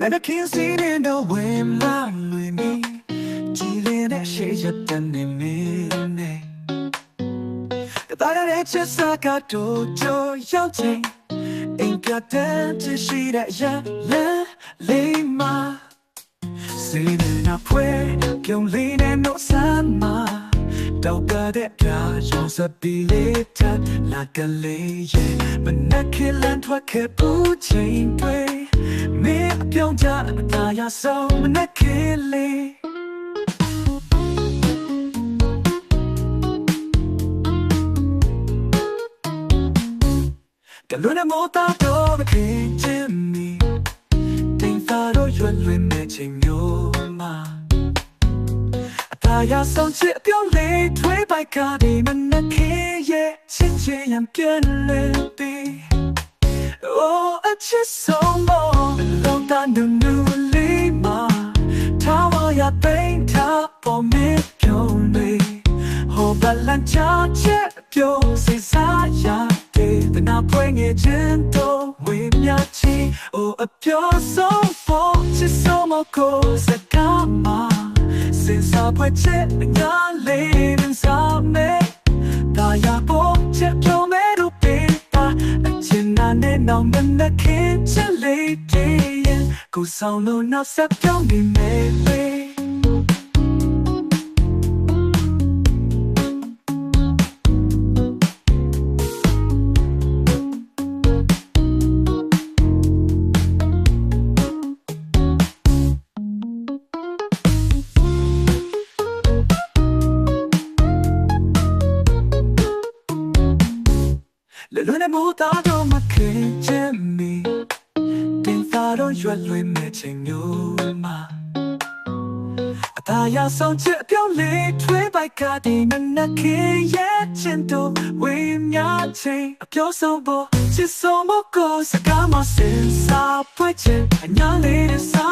And I can't see it in the wind line with me Dealing that shade you done in me That I just like I do to your thing Ain't got that to see that ya la lima Singing up where you lean and no summer တောက်ကတဲ့ပြာရောစပီလေးထက်လာကလေးရဲ့မနက်ခင်းလန်ထွက်ခဲ့ပူချိန်တွေမင်းအ ပြောင်းကြအတားရဆုံးမနက်ခင်းလေးကလွန်တဲ့မောတာတော့မခင်ချင်မီတင်သာတော့ရွယ်လွင်မဲ့ချိန်မျိုးမှာအသာရဆုံးချစ်အပြောင်းလဲထွေးပိုက်ကဒီမနက်ခေရဲ့ချစ်ချင်ရန်ပြန်လဲပြီး Oh a chit so ta for me ပြုံးနေဟိုဘလန်ချာချက်ပြုံးစိစားရတဲ့တနာပွင့်ငယ်ခြင်းတော့ဝေမြချီ Oh a pure soul for ချစ်ဆိုမကိုစကားမှာစင်စားပွင့်ချက်ငါလေးရင်စားမယ်တာယာပေါ်ချက်ပြုံးမဲ့တို့ပေးတာအချင်နာနဲ့နောက်မနဲ့ခင်ချက်လေးတည်းရင်ကိုဆောင်လို့နောက်ဆက်ပြောင်း နေမယ်ပဲ Le lune muta do ma ke jemi Tin ta do yue lui me ching yu ma A ta ya song che piao le tui bai ka di na na ke ye chen do we mya ching A piao so bo chi so mo ko sa ka ma sin sa pui chen A nya le de sa me ta